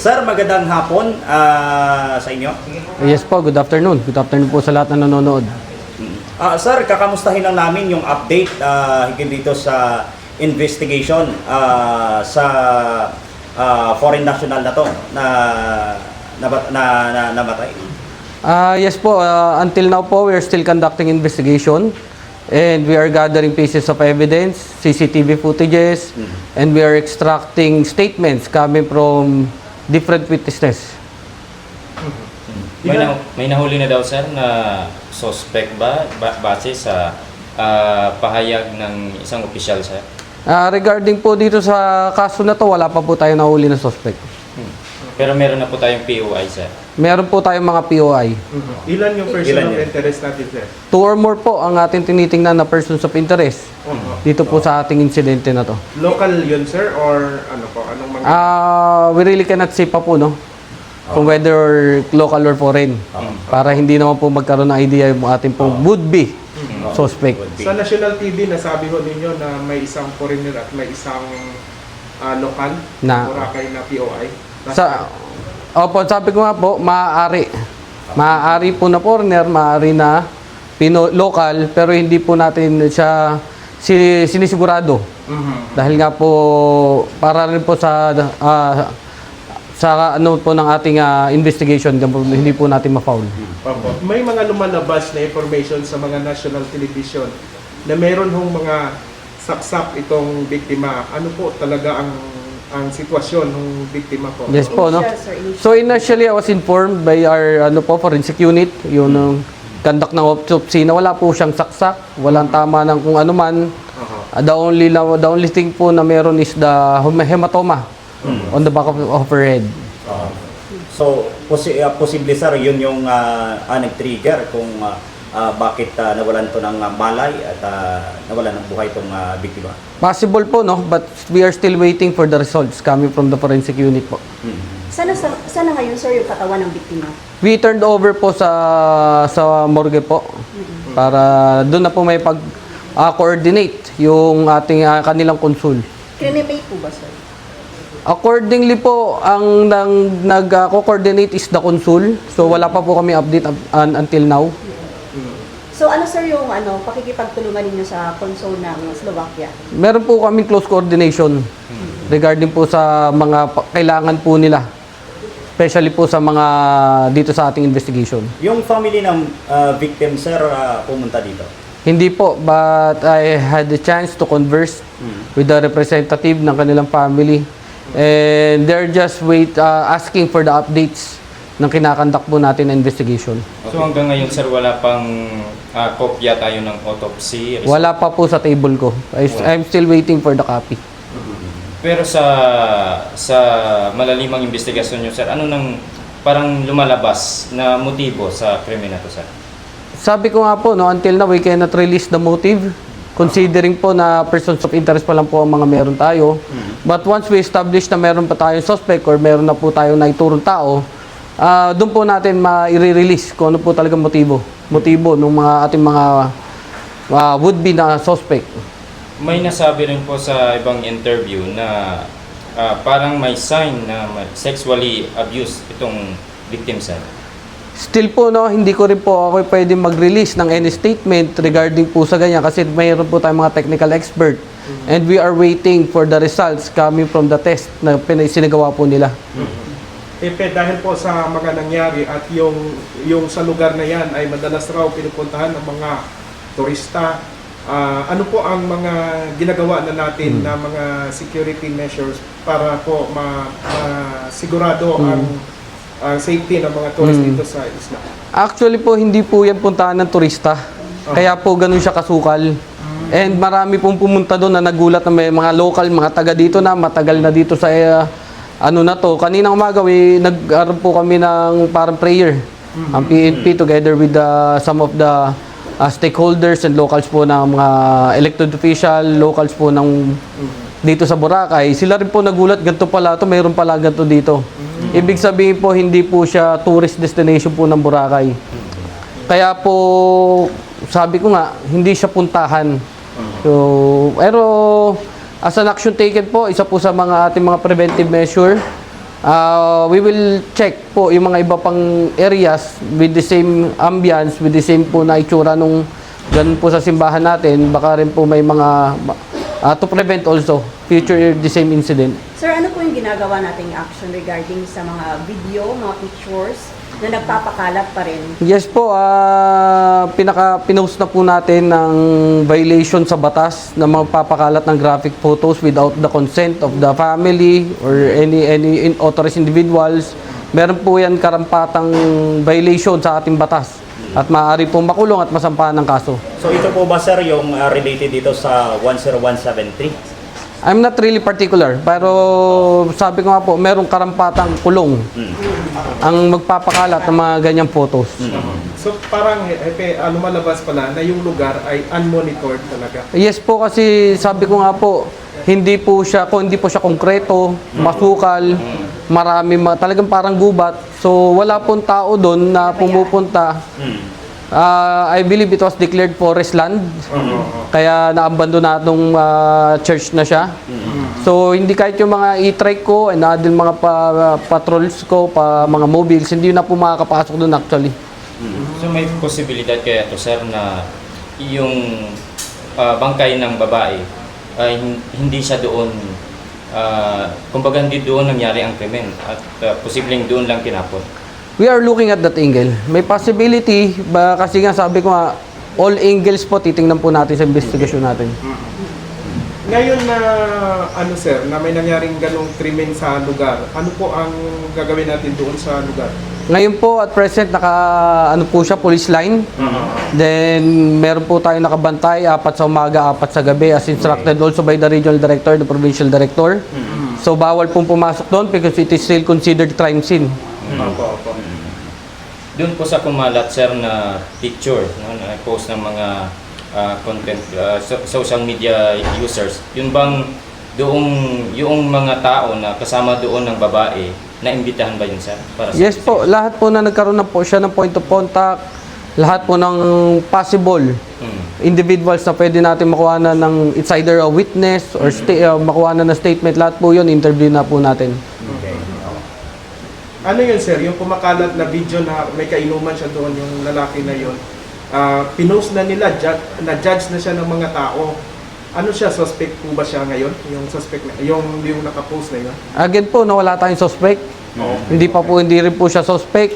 Sir, magandang hapon ah, sa inyo. Yes po, good afternoon. Good afternoon po sa lahat na nanonood. Ah, sir, kakamustahin lang namin yung update ah, higit dito sa investigation ah, sa ah, foreign national na to na na, na, na namatay. Ah, yes po, ah, until now po, we are still conducting investigation and we are gathering pieces of evidence, CCTV footages, and we are extracting statements coming from different witnesses. May, na, may nahuli na daw sir na suspect ba, ba base sa ah, pahayag ng isang opisyal sir? Ah, regarding po dito sa kaso na to, wala pa po tayo nahuli na suspect. Hmm. Pero meron na po tayong POI sir. Meron po tayong mga POI. Ilan yung person Ilan of yan? interest natin, sir? Two or more po ang ating tinitingnan na persons of interest dito po sa ating insidente na to. Local yun, sir? Or ano po? Anong Ah, we really cannot say pa po, no? Kung whether local or foreign. Para hindi naman po magkaroon ng idea yung ating pong would-be suspect. sa national TV, nasabi ho ninyo na may isang foreigner at may isang ah, local Na- Boracay na POI. Sa, opo, sabi ko nga po, maaari. Maaari po na foreigner, maaari na Pino, local, pero hindi po natin siya si, sinisigurado. Mhm. Dahil nga po, para rin po sa ah, sa ano po ng ating ah, investigation, hindi po natin ma-foul. Opo. May mga lumalabas na information sa mga national television na meron hong mga saksak itong biktima. Ano po talaga ang ang sitwasyon ng biktima po? Yes po, no? So initially, I was informed by our ano po, forensic unit, yun ang conduct ng autopsy na wala po siyang saksak, walang tama ng kung ano man. Uh, the only the only thing po na meron is the hem- hematoma on the back of, of her head. Ah, so, posi- ah, posible sir, yun yung ah, ah, nag-trigger kung ah, ah, bakit ah, nawalan to ng ah, malay at ah, nawalan ng buhay itong ah, biktima. Possible po, no? But we are still waiting for the results coming from the forensic unit po. Sana, sana, sana ngayon, sir, yung katawan ng biktima? We turned over po sa sa morgue po para doon na po may pag ah, coordinate yung ating ah, kanilang konsul. Cremate po ba, sir? Accordingly po, ang nang nag-coordinate is the consul. So wala pa po kami update up- un- until now. So ano, sir, yung ano, pakikipagtulungan ninyo sa console ng Slovakia? Meron po kami close coordination regarding po sa mga kailangan po nila. Especially po sa mga dito sa ating investigation. Yung family ng ah, victim sir ah, pumunta dito. Hindi po, but I had the chance to converse with the representative ng kanilang family. And they're just wait uh, asking for the updates ng kinakandak po natin na investigation. So hanggang ngayon sir wala pang ah, kopya tayo ng autopsy. result. Wala pa po sa table ko. I, I'm still waiting for the copy. Pero sa sa malalimang investigasyon nyo sir, ano nang parang lumalabas na motibo sa krimen na to sir? Sabi ko nga po, no, until now, we cannot release the motive. Considering po na persons of interest pa lang po ang mga meron tayo. But once we establish na meron pa tayong suspect or meron na po tayong naiturong tao, ah doon po natin ma-release kung ano po talaga motibo. Motibo ng mga ating mga ah, would-be na suspect. May nasabi rin po sa ibang interview na ah, parang may sign na sexually abused itong victim sir. Still po, no, hindi ko rin po ako pwede mag-release ng any statement regarding po sa ganyan kasi mayroon po tayong mga technical expert. And we are waiting for the results coming from the test na sinagawa po nila. Epe, dahil po sa mga nangyari at yung, yung sa lugar na yan ay madalas raw pinupuntahan ng mga turista, ah, ano po ang mga ginagawa na natin na mga security measures para po ma, sigurado ang ang safety ng mga tourist dito sa isla? Actually po, hindi po yan puntahan ng turista. Kaya po ganun siya kasukal. And marami pong pumunta doon na nagulat na may mga local, mga taga dito na, matagal na dito sa eh, ano na to. Kaninang umaga, we, nag po kami ng parang prayer. Ang PNP together with the, some of the uh, stakeholders and locals po ng mga elected official, locals po ng dito sa Boracay, sila rin po nagulat, ganito pala to mayroon pala ganito dito. Ibig sabihin po, hindi po siya tourist destination po ng Boracay. Kaya po, sabi ko nga, hindi siya puntahan. So, pero as an action taken po, isa po sa mga ating mga preventive measure Uh, we will check po yung mga iba pang areas with the same ambience, with the same po na itsura nung ganun po sa simbahan natin. Baka rin po may mga uh, to prevent also future the same incident. Sir, ano po yung ginagawa nating action regarding sa mga video, mga pictures na nagpapakalat pa rin? Yes po, ah pinaka pinost na po natin ng violation sa batas na magpapakalat ng graphic photos without the consent of the family or any any authorized individuals. Meron po yan karampatang violation sa ating batas at maaari po makulong at masampahan ng kaso. So ito po ba sir yung uh, related dito sa 10173? I'm not really particular, pero sabi ko nga po, merong karampatang kulong ang magpapakalat ng mga ganyang photos. So parang hepe, ah, lumalabas pala na yung lugar ay unmonitored talaga. Yes po kasi sabi ko nga po, hindi po siya, kung hindi po siya konkreto, masukal, marami, ma- talagang parang gubat. So wala pong tao doon na pumupunta. Ah, I believe it was declared forest land. Kaya naabandona nung ah, church na siya. So hindi kahit yung mga e-trike ko and other mga pa- patrols ko, pa mga mobiles, hindi na po makakapasok doon actually. So may posibilidad kaya to sir na yung ah, bangkay ng babae ay hin- hindi siya doon ah, kumbaga hindi doon nangyari ang krimen at ah, posibleng doon lang tinapon. We are looking at that angle. May possibility, ba, kasi nga sabi ko nga, all angles po titingnan po natin sa investigation natin. Ngayon na ano sir, na may nangyaring ganong krimen sa lugar, ano po ang gagawin natin doon sa lugar? Ngayon po at present naka ano po siya police line. Then meron po tayo nakabantay apat sa umaga, apat sa gabi as instructed also by the regional director, the provincial director. So bawal pong pumasok doon because it is still considered crime scene. Opo, opo. Doon po sa kumalat sir na picture no, na post ng mga ah, content ah, so- social media users. Yun bang doong yung mga tao na kasama doon ng babae na imbitahan ba yun sir? Para sa Yes po, lahat po na nagkaroon na po siya ng point of contact, lahat po ng possible Hmm. individuals na pwede natin makuha na ng it's either a witness or sta- uh, makuha na ng statement, lahat po yun, interview na po natin. Ano yun sir, yung kumakalat na video na may kainuman siya doon, yung lalaki na yun, ah, pinost na nila, ju- na-judge na siya ng mga tao. Ano siya, suspect po ba siya ngayon? Yung suspect na, yung, yung nakapost na yun? Again po, nawala tayong suspect. Hindi pa po, hindi rin po siya suspect.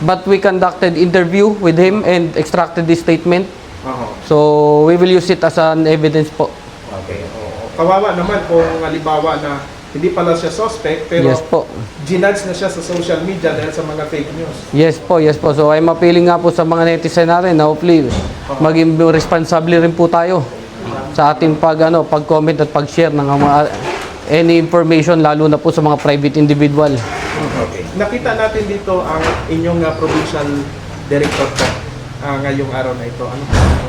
But we conducted interview with him and extracted this statement. Oo. So, we will use it as an evidence po. Okay. Oo. Kawawa naman kung halimbawa na hindi pala siya suspect, pero Yes po. ginudge na siya sa social media dahil sa mga fake news. Yes po, yes po. So, I'm appealing nga po sa mga netizen natin na hopefully maging responsable rin po tayo sa ating pag, ano, pag-comment at pag-share ng mga any information lalo na po sa mga private individual. Okay. Nakita natin dito ang inyong ah, provincial director po ah, ngayong araw na ito. Ano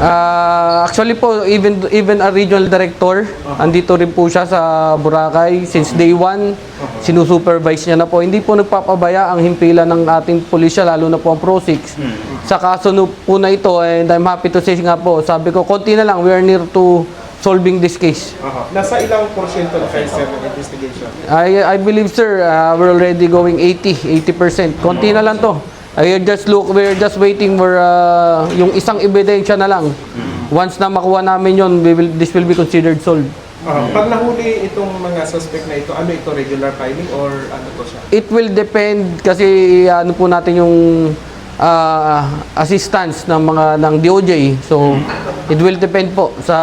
Ah, actually po, even even a regional director, andito rin po siya sa Boracay since day one. Sinusupervise niya na po. Hindi po nagpapabaya ang himpilan ng ating pulisya, lalo na po ang Pro 6. Sa kaso po na ito, and I'm happy to say nga po, sabi ko, konti na lang, we are near to solving this case. Aha. Nasa ilang porsyento na kayo sir ng investigation? I, I believe, sir, uh, we're already going 80, 80%. Konti na lang to. I just look, we're just waiting for uh, yung isang ebidensya na lang. Once na makuha namin yon, we will, this will be considered solved. Ah, pag nahuli itong mga suspect na ito, ano ito, regular filing or ano to siya? It will depend kasi ano po natin yung uh, assistance ng mga ng DOJ. So it will depend po sa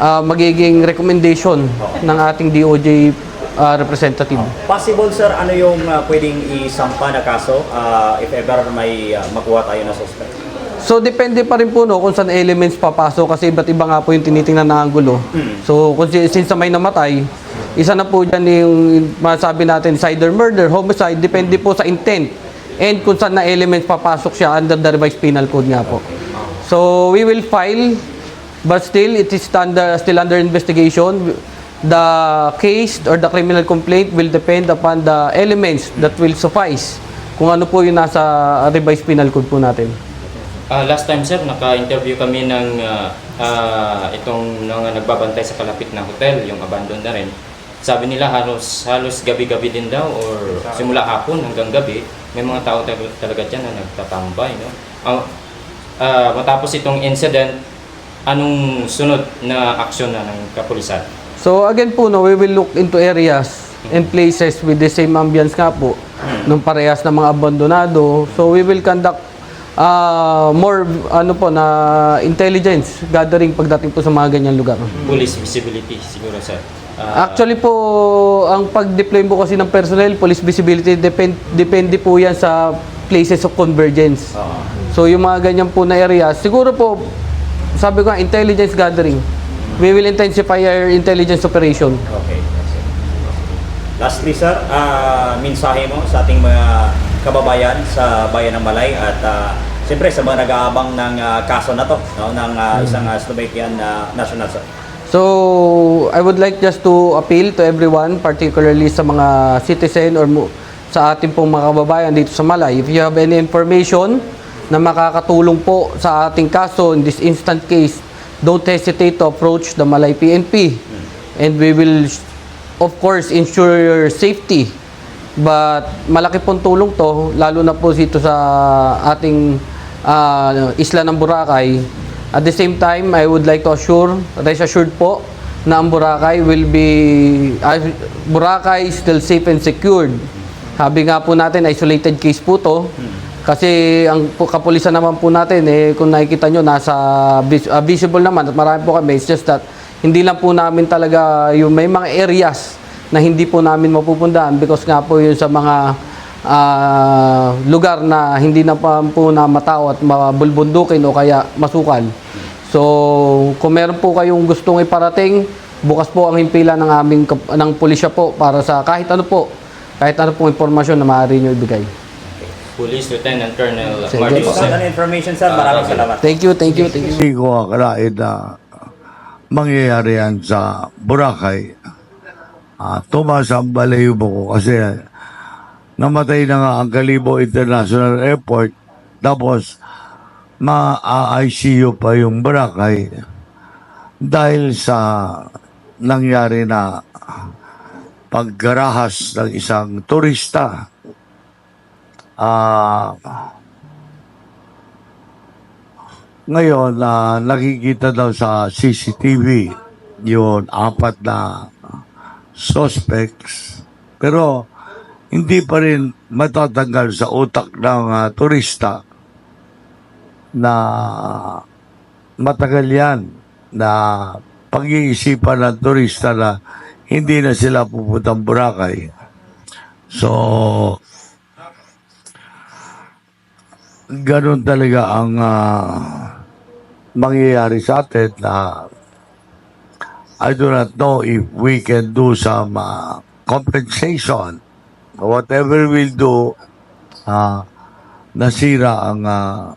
uh, magiging recommendation ng ating DOJ uh, representative. Possible sir, ano yung uh, pwedeng isampa na kaso uh, if ever may uh, makuha tayo na suspect? So depende pa rin po no kung saan elements papasok kasi iba't iba nga po yung tinitingnan na angulo. So kung si- since may namatay, isa na po dyan yung masabi natin either murder, homicide, depende po sa intent. And kung saan na elements papasok siya under the revised penal code nga po. So we will file but still it is under, still under investigation. The case or the criminal complaint will depend upon the elements that will suffice kung ano po yung nasa revised penal code po natin. Ah, last time sir, naka-interview kami ng ah, ah, itong mga nagbabantay sa kalapit na hotel, yung abandoned na rin. sabi nila halos halos gabi-gabi din daw or simula hapon hanggang gabi may mga tao tal- talaga dyan na nagtatambay no Ah, ah, matapos itong incident anong sunod na aksyon na ng kapulisan So again po, no, we will look into areas and places with the same ambience nga po, nung parehas na mga abandonado. So we will conduct uh, more ano po na intelligence gathering pagdating po sa mga ganyan lugar. police visibility siguro sir Ah, Actually po, ang pag-deploy po kasi ng personnel, police visibility, depend, depende po yan sa places of convergence. Oo. So yung mga ganyan po na areas, siguro po, sabi ko intelligence gathering. We will intensify our intelligence operation. Okay. Lastly, sir, ah, mensahe mo sa ating mga kababayan sa bayan ng Malay at ah, siyempre sa mga nag-aabang ng ah, kaso na to no, ng ah, isang uh, Slovakian ah, national, sir. So, I would like just to appeal to everyone, particularly sa mga citizen or sa ating pong mga kababayan dito sa Malay. If you have any information na makakatulong po sa ating kaso in this instant case, don't hesitate to approach the Malay PNP. And we will, of course, ensure your safety. But malaki pong tulong to, lalo na po dito sa ating ah, isla ng Boracay. At the same time, I would like to assure, rest assured po, na ang Boracay will be, ah, Boracay is still safe and secured. Sabi nga po natin, isolated case po to. Kasi ang kapulisan naman po natin, eh, kung nakikita nyo, nasa ah, visible naman at marami po kami. It's just that hindi lang po namin talaga yung may mga areas na hindi po namin mapupuntahan because nga po yun sa mga ah, lugar na hindi na pa po na matao at mabulbundukin o kaya masukal. So, kung meron po kayong gustong iparating, bukas po ang himpilan ng aming ng pulisya po para sa kahit ano po, kahit ano pong impormasyon na maaari nyo ibigay. Police Lieutenant Colonel Sige. Martin Thank you Jose. sa information, sir. Maraming salamat. Thank you, thank you, thank you. Hindi ko akalain na mangyayari yan sa Boracay. Ah, tumas ang balahibo ko kasi namatay na nga ang Kalibo International Airport tapos ma-ICU pa yung Boracay dahil sa nangyari na paggarahas ng isang turista. Ah, Ngayon, na nakikita daw sa CCTV yun apat na suspects. Pero hindi pa rin matatanggal sa utak ng ah, turista na matagal yan na pag-iisipan ng turista na hindi na sila pupuntang Boracay. So, ganun talaga ang ah, mangyayari sa atin na I do not know if we can do some ah, compensation. Whatever we'll do, ah, nasira ang ah,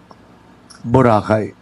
Boracay.